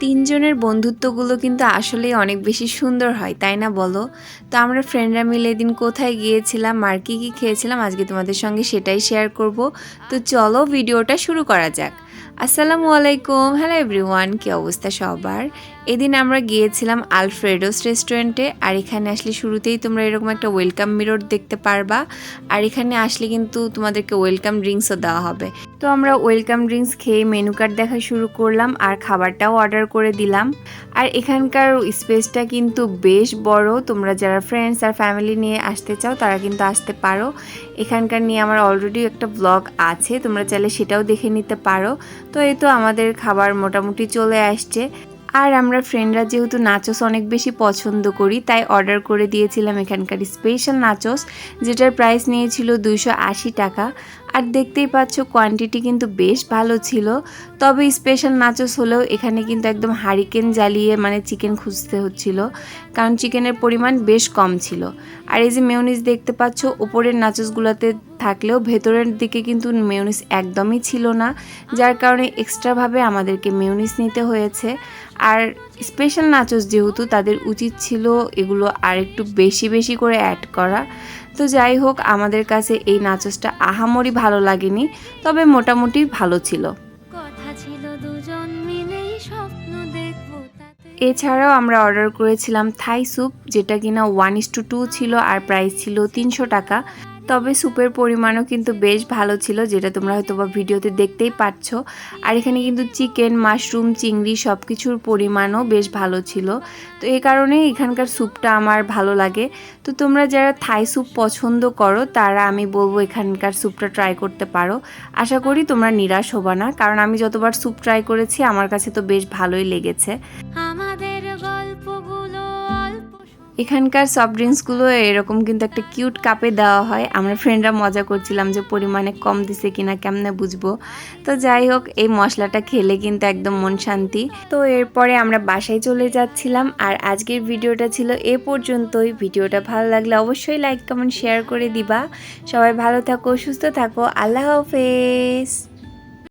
তিনজনের বন্ধুত্বগুলো কিন্তু আসলেই অনেক বেশি সুন্দর হয়, তাই না বলো? তো আমরা ফ্রেন্ডরা মিলে এদিন কোথায় গিয়েছিলাম, আর কী কী খেয়েছিলাম, আজকে তোমাদের সঙ্গে সেটাই শেয়ার করব। তো চলো ভিডিওটা শুরু করা যাক। আসসালামু আলাইকুম। হ্যালো এভরিওয়ান কী অবস্থা সবার? এদিন আমরা গিয়েছিলাম আলফ্রেডোস রেস্টুরেন্টে আর এখানে আসলে শুরুতেই তোমরা এরকম একটা ওয়েলকাম মিরর দেখতে পারবা। আর এখানে আসলে কিন্তু তোমাদেরকে ওয়েলকাম ড্রিঙ্কসও দেওয়া হবে। তো আমরা ওয়েলকাম ড্রিঙ্কস খেয়ে মেনু কার্ড দেখা শুরু করলাম, আর খাবারটাও অর্ডার করে দিলাম। আর এখানকার স্পেসটা কিন্তু বেশ বড়। তোমরা যারা ফ্রেন্ডস আর ফ্যামিলি নিয়ে আসতে চাও, তারা কিন্তু আসতে পারো। এখানকার নিয়ে আমার অলরেডি একটা ব্লগ আছে, তোমরা চাইলে সেটাও দেখে নিতে পারো। তো এই তো আমাদের খাবার মোটামুটি চলে আসছে। আর আমরা ফ্রেন্ডরা যেহেতু নাচোস অনেক বেশি পছন্দ করি, তাই অর্ডার করে দিয়েছিলাম এখানকার স্পেশাল নাচোস যেটার প্রাইস নিয়েছিল দুইশো আশি টাকা। আর দেখতেই পাচ্ছ কোয়ান্টিটি কিন্তু বেশ ভালো ছিল। তবে স্পেশাল নাচোস হলেও এখানে কিন্তু একদম হারিকেন জ্বালিয়ে মানে চিকেন খুঁজতে হচ্ছিল। কারণ চিকেনের পরিমাণ বেশ কম ছিল। আর এই যে মেয়নিস দেখতে পাচ্ছ ওপরের নাচোসগুলোতে থাকলেও ভেতরের দিকে কিন্তু মেয়নিস একদমই ছিল না। যার কারণে এক্সট্রাভাবে আমাদেরকে মেয়নিস নিতে হয়েছে। আর স্পেশাল নাচোস যেহেতু তাদের উচিত ছিল এগুলো আর একটু বেশি বেশি করে অ্যাড করা। তো যাই হোক, আমাদের কাছে এই নাচসটা আহামরি ভালো লাগেনি, তবে মোটামুটি ভালো ছিল। কথা ছিল দুজন মিলেই স্বপ্ন দেখব এছাড়াও আমরা অর্ডার করেছিলাম থাই স্যুপ, যেটা কিনা ওয়ান ইস টু টু ছিল আর প্রাইস ছিল তিনশো টাকা। তবে স্যুপের পরিমাণও কিন্তু বেশ ভালো ছিল, যেটা তোমরা হয়তো বা ভিডিওতে দেখতেই পাচ্ছ আর এখানে কিন্তু চিকেন মাশরুম চিংড়ি সব কিছুর পরিমাণও বেশ ভালো ছিল। তো এই কারণে এখানকার স্যুপটা আমার ভালো লাগে। তো তোমরা যারা থাই স্যুপ পছন্দ করো, তারা আমি বলব এখানকার স্যুপটা ট্রাই করতে পারো। আশা করি তোমরা নিরাশ হবা না, কারণ আমি যতবার স্যুপ ট্রাই করেছি, আমার কাছে তো বেশ ভালোই লেগেছে। অল্প এখানকার সফট ড্রিঙ্কসগুলো এরকম কিন্তু একটা কিউট কাপে দেওয়া হয়। আমরা ফ্রেন্ডরা মজা করছিলাম যে পরিমাণে কম দিছে কিনা, কেমনে বুঝব? তো যাই হোক, এই মশলাটা খেলে কিন্তু একদম মন শান্তি। তো এরপরে আমরা বাসায় চলে যাচ্ছিলাম আর আজকের ভিডিওটা ছিল এ পর্যন্তই। ভিডিওটা ভালো লাগলে অবশ্যই লাইক কমেন্ট শেয়ার করে দিবা। সবাই ভালো থাকো, সুস্থ থাকো। আল্লাহ হাফেজ।